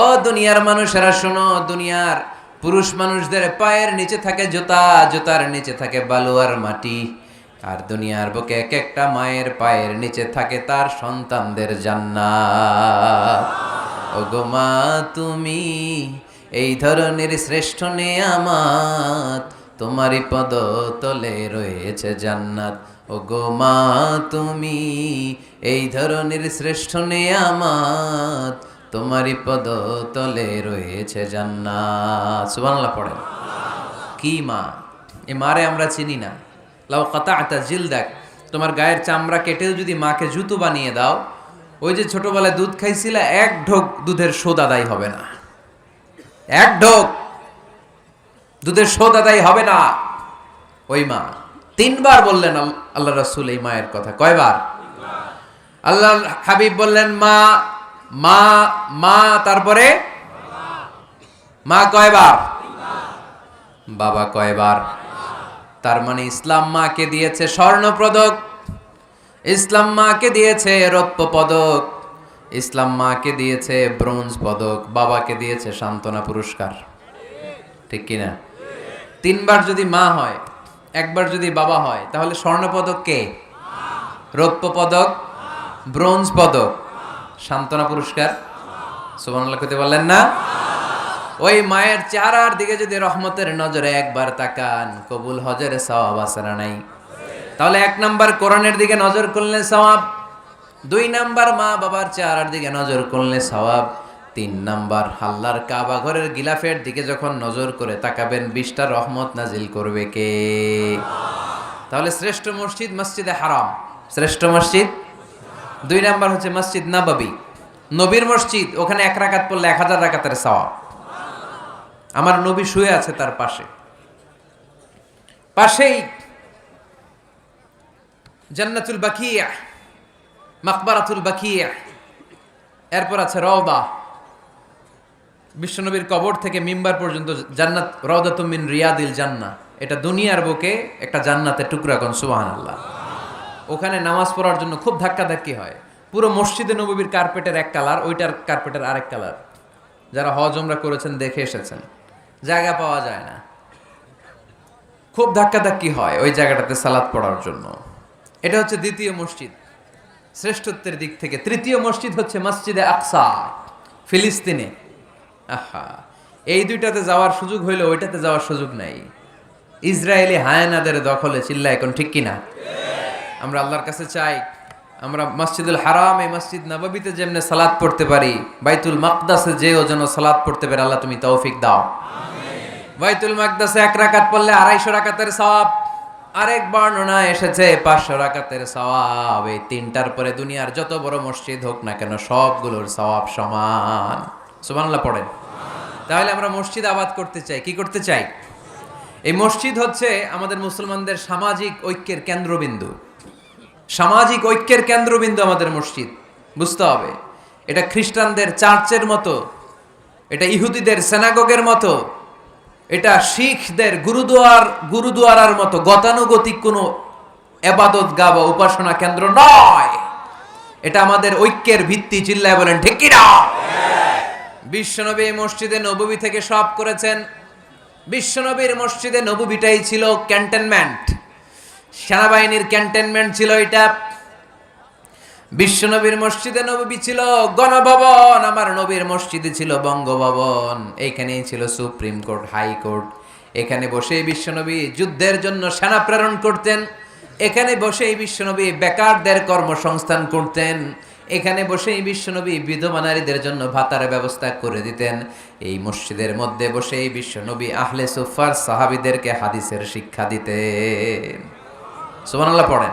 ও দুনিয়ার মানুষেরা শোনো, দুনিয়ার পুরুষ মানুষদের পায়ের নিচে থাকে জুতা, জুতার নিচে থাকে বালু আর মাটি। আর দুনিয়ার বুকে এক একটা মায়ের পায়ের নিচে থাকে তার সন্তানদের জান্নাত। ওগো মা, তুমি এই ধরনের শ্রেষ্ঠ নেয়ামাত তোমারই পদ তলে রয়েছে জান্নাত। ওগো মা, তুমি এই ধরনের শ্রেষ্ঠ নেয়ামাত তোমারই পদ তলে রয়েছে জান্নাত। সুবহানাল্লাহ পড়েন। কি মা? এ মারে আমরা চিনি না। লাউ কথা আতা জিল দেখ তোমার গায়ের চামড়া কেটেও যদি মাকে জুতো বানিয়ে দাও, ওই যে ছোটবেলায় দুধ খাইছিলে, এক ঢোক দুধের শোধ আদায় হবে না। এক ঢোক দুধের শোধ আদায় হবে না। ওই মা, তিনবার বললেন আল্লাহ রসুল এই মায়ের কথা। কয়বার? আল্লাহ হাবিব বললেন, মা মা মা, তারপরে? মা কয়বার? বাবা কয়বার? তার মানে ইসলাম মাকে দিয়েছে স্বর্ণ পদক ইসলাম মাকে দিয়েছে রৌপ্য পদক ইসলাম মাকে দিয়েছে ব্রোঞ্জ পদক। বাবাকে দিয়েছে সান্ত্বনা পুরস্কার। ঠিক কিনা? তিনবার যদি মা হয়, একবার যদি বাবা হয়, তাহলে স্বর্ণ পদক কে? রৌপ্য পদক ব্রোঞ্জ পদক। সান্ত্বনা পুরস্কার। সুবহানাল্লাহ কইতে বললেন না? ওই মায়ের চেহারার দিকে যদি রহমতের নজরে একবার তাকান, কবুল হজের সওয়াব না নাই? তাহলে এক নাম্বার কোরআনের দিকে নজর করলে সওয়াব, দুই নাম্বার মা বাবার চেহারার দিকে নজর করলে সওয়াব, তিন নাম্বার হাল্লার কাবা ঘরের গিলাফের দিকে যখন নজর করে তাকাবেন, বিশটা রহমত নাজিল করবে কে? তাহলে শ্রেষ্ঠ মসজিদ মসজিদে হারাম। শ্রেষ্ঠ মসজিদ দুই নাম্বার হচ্ছে মসজিদ নাবাবি। নবীর মসজিদ, ওখানে এক রাকাত পড়লে এক হাজার রাকাতের সওয়াব। আমার নবী শুয়ে আছে তার পাশে। পাশেই জান্নাতুল বাকিয়া, মাকবারাতুল বাকিয়া। এরপর আছে রওদা। বিশ্বনবীর কবর থেকে মিম্বার পর্যন্ত জান্নাত রওদা তুমিন রিয়াদিল জান্না এটা দুনিয়ার বুকে একটা জান্নাতের টুকরা কোন সুবাহান আল্লাহ ওখানে নামাজ পড়ার জন্য খুব ধাক্কাধাক্কি হয়। পুরো মসজিদে নবীর কার্পেটের এক কালার, ওইটার কার্পেটের আরেক কালার। যারা হজ ওমরা করেছেন, দেখে এসেছেন। জায়গা পাওয়া যায় না। খুব ধাক্কাধাক্কি হয় ওই জায়গাটাতে সালাদ পড়ার জন্য। এটা হচ্ছে দ্বিতীয় মসজিদ। শ্রেষ্ঠত্বের দিক থেকে তৃতীয় মসজিদ হচ্ছে মসজিদে আকসা, ফিলিস্তিনে। আহা, এই দুইটাতে যাওয়ার সুযোগ হইলে ওইটাতে যাওয়ার সুযোগ নাই। ইসরায়েলি হায়ানাদের দখলে চিল্লা এখন ঠিক কিনা? আমরা আল্লাহর কাছে চাই, আমরা মসজিদুল হারাম, এই মসজিদ নববীতে যেমনে সালাদ পড়তে পারি, বাইতুল মাকদাসে যেও যেন সালাদ পড়তে পারে, আল্লাহ তুমি তৌফিক দাও। বাইতুল মাকদাসে এক রাকাত পড়লে আড়াইশো রাকাতের সওয়াব, আরেক বর্ণনা এসেছে, পাঁচশো রাকাতের সওয়াব, এই তিনটার পরে দুনিয়ার যত বড় মসজিদ হোক না কেন, সবগুলোর সওয়াব সমান। সুবহানাল্লাহ পড়েন। তাহলে আমরা মসজিদ আবাদ করতে চাই, কি করতে চাই? এই মসজিদ হচ্ছে আমাদের মুসলমানদের সামাজিক ঐক্যের কেন্দ্রবিন্দু। সামাজিক ঐক্যের কেন্দ্রবিন্দু আমাদের মসজিদ, বুঝতে হবে। এটা খ্রিস্টানদের চার্চের মতো, এটা ইহুদিদের সেনাগগের মতো, এটা শিখদের গুরুদুয়ার, গুরুদুয়ারার মতো, গতানুগতিক কোনো এবাদত গা বা উপাসনা কেন্দ্র নয়। এটা আমাদের ঐক্যের ভিত্তি চিল্লায় বলেন, ঠিক বিশ্বনবী মসজিদে নববী থেকে সব করেছেন। বিশ্বনবীর মসজিদে নববীটাই ছিল ক্যান্টনমেন্ট সেনাবাহিনীর ক্যান্টনমেন্ট ছিল এটা। বিশ্বনবীর মসজিদে নবী ছিল, গণভবন, আমার নবীর মসজিদে ছিল বঙ্গভবন। এইখানেই ছিল সুপ্রিম কোর্ট হাইকোর্ট এখানে বসে বিশ্বনবী যুদ্ধের জন্য সেনা প্রেরণ করতেন। এখানে বসেই বিশ্বনবী বেকারদের কর্মসংস্থান করতেন। এখানে বসেই বিশ্বনবী বিধবা নারীদের জন্য ভাতার ব্যবস্থা করে দিতেন। এই মসজিদের মধ্যে বসেই বিশ্বনবী আহলে সুফার সাহাবিদেরকে হাদিসের শিক্ষা দিতেন। সুবহানাল্লাহ পড়েন।